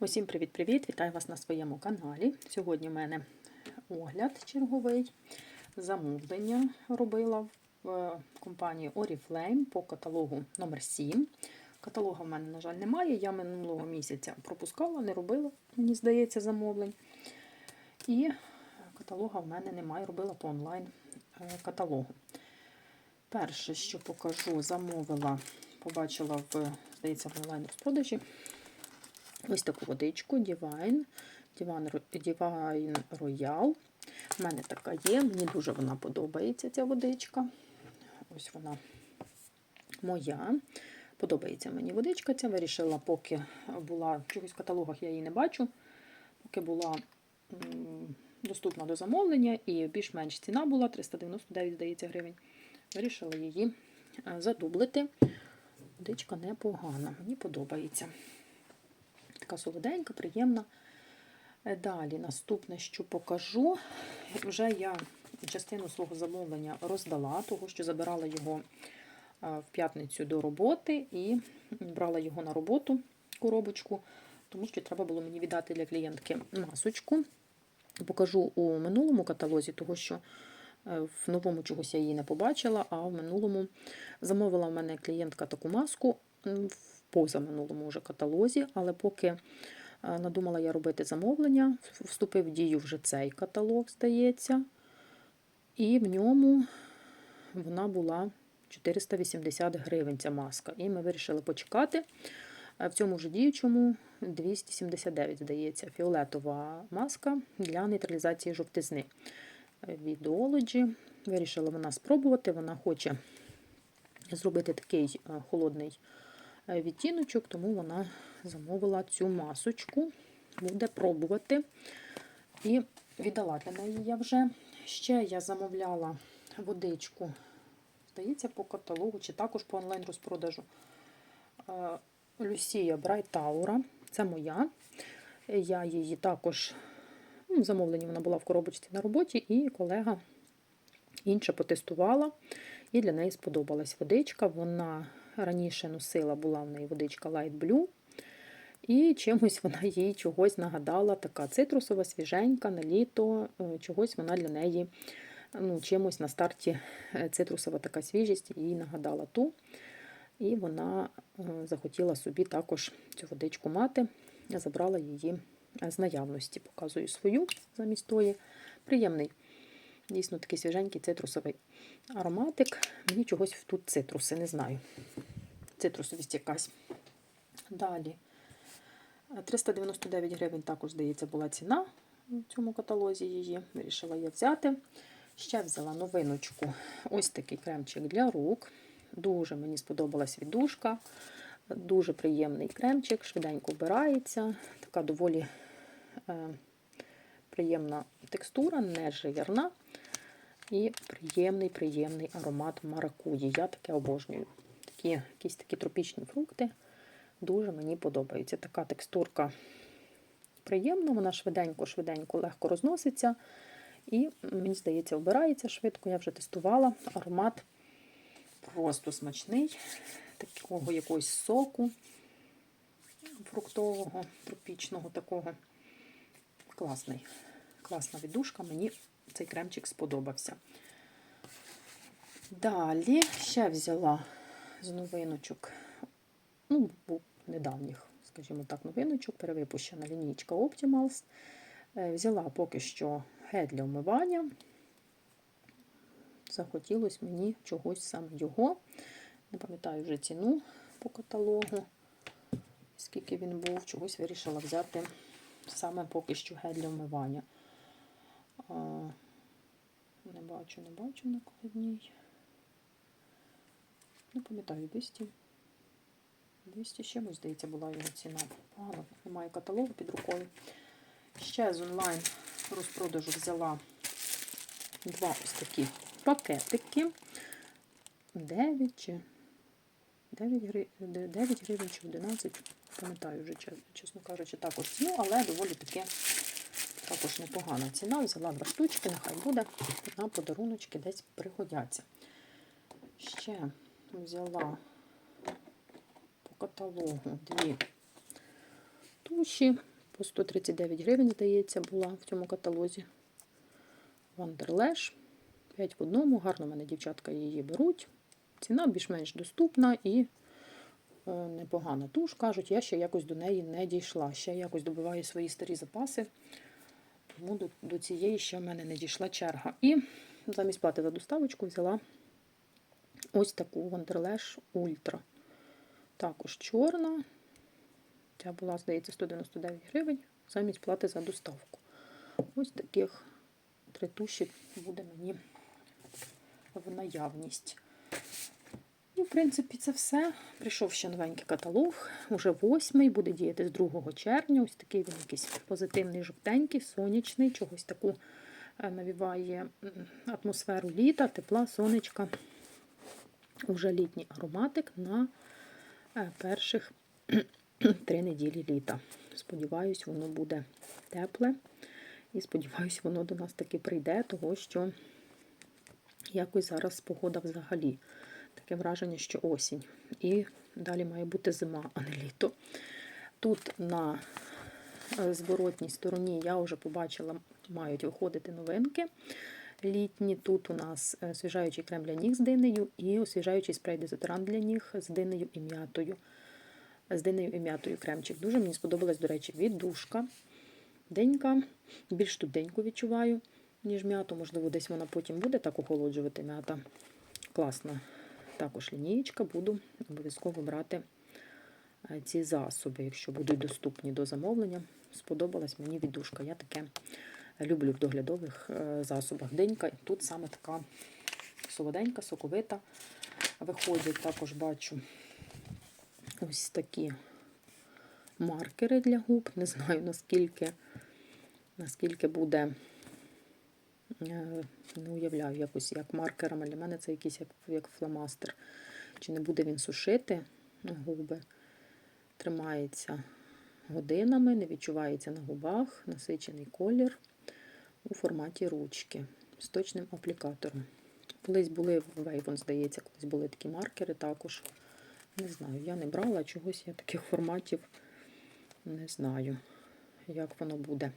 Усім привіт-привіт! Вітаю вас на своєму каналі. Сьогодні в мене огляд черговий. Замовлення робила в е, компанії Oriflame по каталогу номер 7 Каталога в мене, на жаль, немає. Я минулого місяця пропускала, не робила, мені здається, замовлень. І каталога в мене немає, робила по онлайн е. Перше, що покажу, замовила, побачила в, здається, в онлайн розпродажі. Ось таку водичку Divine, Divine, Royal. У мене така є, мені дуже вона подобається, ця водичка. Ось вона моя. Подобається мені водичка. Ця вирішила, поки була чогось в каталогах, я її не бачу. Поки була доступна до замовлення і більш-менш ціна була 399, здається, гривень. Вирішила її е, задублити. Водичка непогана, мені подобається. Така солоденька, приємна. Е, Далі, наступне, що покажу, вже я частину свого замовлення роздала, того, що забирала його в п'ятницю до роботи і брала його на роботу, коробочку, тому що треба було мені віддати для клієнтки масочку. Покажу у минулому каталозі, того що е, в новому чогось я її не побачила, а в минулому замовила в мене клієнтка таку маску позаминулому вже каталозі, але поки е, надумала я робити замовлення, вступив в дію вже цей каталог, здається, і в ньому вона була 480 гривень ця маска. І ми вирішили почекати. Е, В цьому ж діючому 279, здається, фіолетова маска для нейтралізації жовтизни. Е, Від. Вирішила вона спробувати. Вона хоче зробити такий холодний відтіночок, тому вона замовила цю масочку, буде пробувати. І віддала для неї я вже. Ще я замовляла водичку, здається, по каталогу, чи також по онлайн-розпродажу. Люсія Брайтаура. Це моя. Я її також ну, замовлення вона була в коробочці на роботі, і колега інша потестувала, і для неї сподобалась водичка. Вона раніше носила, була в неї водичка Light Blue. І чимось вона їй чогось нагадала, така цитрусова, свіженька, на літо, чогось вона для неї ну, чимось на старті цитрусова така свіжість їй нагадала ту. І вона захотіла собі також цю водичку мати. Я забрала її з наявності, показую свою замість тої. Приємний, дійсно такий свіженький цитрусовий ароматик. Мені чогось тут цитруси, не знаю. Цитрусовість якась. Далі 399 гривень також, здається, була ціна в цьому каталозі її. Вирішила я взяти. Ще взяла новиночку. Ось такий кремчик для рук. Дуже мені сподобалась віддушка. Дуже приємний кремчик, швиденько вбирається. Така доволі е, приємна текстура, не жирна. І приємний приємний аромат маракуї. Я таке обожнюю. Такі, Якісь такі тропічні фрукти. Дуже мені подобаються. Така текстурка приємна, вона швиденько-швиденько легко розноситься. І, мені здається, вбирається швидко. Я вже тестувала. Аромат просто смачний, такого якогось соку фруктового, тропічного такого. Класний. Класна віддушка, мені цей кремчик сподобався. Далі ще взяла з новиночок, ну, недавніх, скажімо так, новиночок, перевипущена лінійка Optimals. Взяла поки що гель для вмивання. Захотілося мені чогось саме його. Не пам'ятаю вже ціну по каталогу, скільки він був, чогось вирішила взяти саме поки що гель для вмивання. Не бачу, не бачу на накладній. Не пам'ятаю, 200. 200 чимось, здається, була його ціна. Погано, немає каталогу під рукою. Ще з онлайн розпродажу взяла два ось такі пакетики. 9 чи 9 гривень, 9 гривень чи 11, пам'ятаю вже, чесно кажучи, також ціну, але доволі таки також непогана ціна. Взяла два штучки, нехай буде, на подаруночки десь пригодяться. Ще взяла по каталогу дві Туші по 139 гривень, здається, була в цьому каталозі. Вандерлеш. 5 в одному. Гарно в мене дівчатка її беруть. Ціна більш-менш доступна і е, непогана. Туш, кажуть, я ще якось до неї не дійшла. Ще якось добиваю свої старі запаси. Тому до, до цієї ще в мене не дійшла черга. І замість плати за доставочку взяла ось таку Вандерлеш Ультра. Також чорна. Ця була, здається, 199 гривень замість плати за доставку. Ось таких три туші буде мені в наявність. І, в принципі, це все. Прийшов ще новенький каталог, уже восьмий, буде діяти з 2 червня. Ось такий він якийсь позитивний, жовтенький, сонячний, чогось таку е, навіває атмосферу літа, тепла, сонечка. Уже літній ароматик на е, перших три неділі літа. Сподіваюсь, воно буде тепле. І сподіваюсь, воно до нас таки прийде, того що якось зараз погода взагалі. Таке враження, що осінь. І далі має бути зима, а не літо. Тут на е, зворотній стороні я вже побачила, мають виходити новинки. Літні. Тут у нас е, освіжаючий крем для ніг з динею і освіжаючий спрей-дезодорант для ніг з динею і м'ятою. З динею і м'ятою кремчик. Дуже мені сподобалась, до речі, віддушка. Денька. Більш тут відчуваю, ніж м'яту. Можливо, десь вона потім буде так охолоджувати м'ята. Класна. Також лінієчка, буду обов'язково брати е, ці засоби, якщо будуть доступні до замовлення. Сподобалась мені віддушка. Я таке люблю в доглядових е, засобах. Денька. Тут саме така солоденька, соковита. Виходять, також бачу ось такі маркери для губ. Не знаю, наскільки, наскільки буде. е, Не уявляю, якось як маркерами. Для мене це якийсь як, як фломастер. Чи не буде він сушити губи? Тримається годинами, не відчувається на губах, насичений колір у форматі ручки з точним аплікатором. Колись були в Avon, здається, колись були такі маркери також. Не знаю, я не брала чогось, я таких форматів не знаю, як воно буде.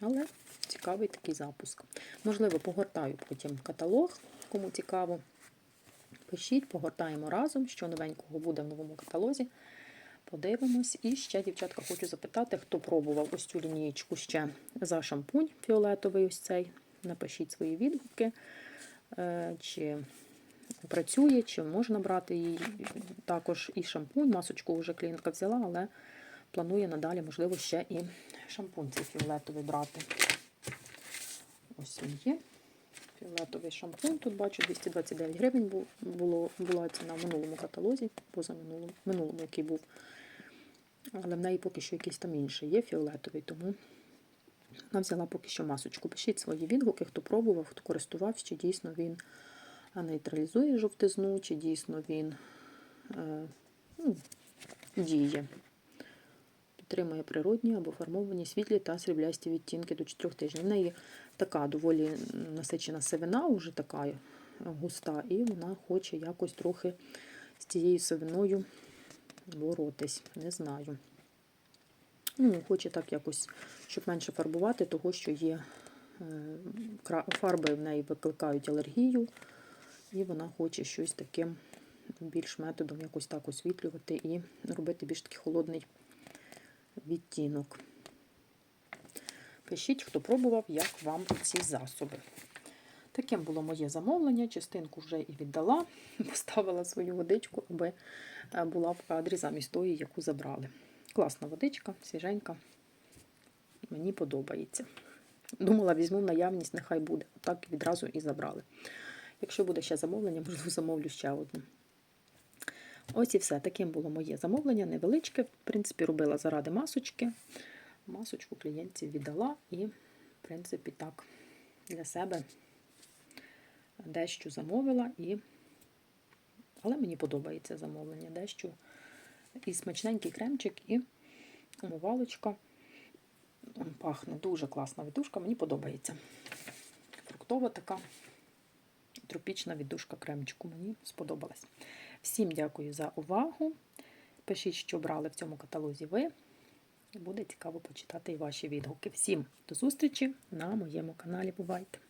Але цікавий такий запуск. Можливо, погортаю потім каталог, кому цікаво. Пишіть, погортаємо разом, що новенького буде в новому каталозі. Подивимось. І ще, дівчатка, хочу запитати, хто пробував ось цю лінієчку ще за шампунь фіолетовий ось цей. Напишіть свої відгуки, е, чи працює, чи можна брати її. Також і шампунь, масочку вже клієнтка взяла, але планує надалі, можливо, ще і шампунь цей фіолетовий брати. Ось він є. Фіолетовий шампунь. Тут бачу 229 гривень бу- було, була ціна в минулому каталозі, поза минулому, минулому, який був. Але в неї поки що якийсь там інший є фіолетовий, тому вона взяла поки що масочку. Пишіть свої відгуки, хто пробував, хто користувався, чи дійсно він нейтралізує жовтизну, чи дійсно він е, ну, діє. Підтримує природні або формовані світлі та сріблясті відтінки до 4 тижнів. В неї така доволі насичена сивина, вже така е, густа, і вона хоче якось трохи з цією сивиною боротись. Не знаю. Ну, хоче так якось, щоб менше фарбувати, того, що є е, фарби в неї викликають алергію, і вона хоче щось таким більш методом якось так освітлювати і робити більш такий холодний відтінок. Пишіть, хто пробував, як вам ці засоби. Таким було моє замовлення. Частинку вже і віддала, поставила свою водичку, аби е, була в кадрі замість тої, яку забрали. Класна водичка, свіженька. Мені подобається. Думала, візьму наявність, нехай буде. Так відразу і забрали. Якщо буде ще замовлення, можливо, замовлю ще одне. Ось і все. Таким було моє замовлення, невеличке. В принципі, робила заради масочки. Масочку клієнтці віддала і, в принципі, так, для себе дещо замовила. І... Але мені подобається замовлення. Дещо і смачненький кремчик, і умивалочка. Пахне дуже класна віддушка, мені подобається. Фруктова така тропічна віддушка кремчику. Мені сподобалась. Всім дякую за увагу. Пишіть, що брали в цьому каталозі ви. Буде цікаво почитати і ваші відгуки. Всім до зустрічі на моєму каналі. Бувайте!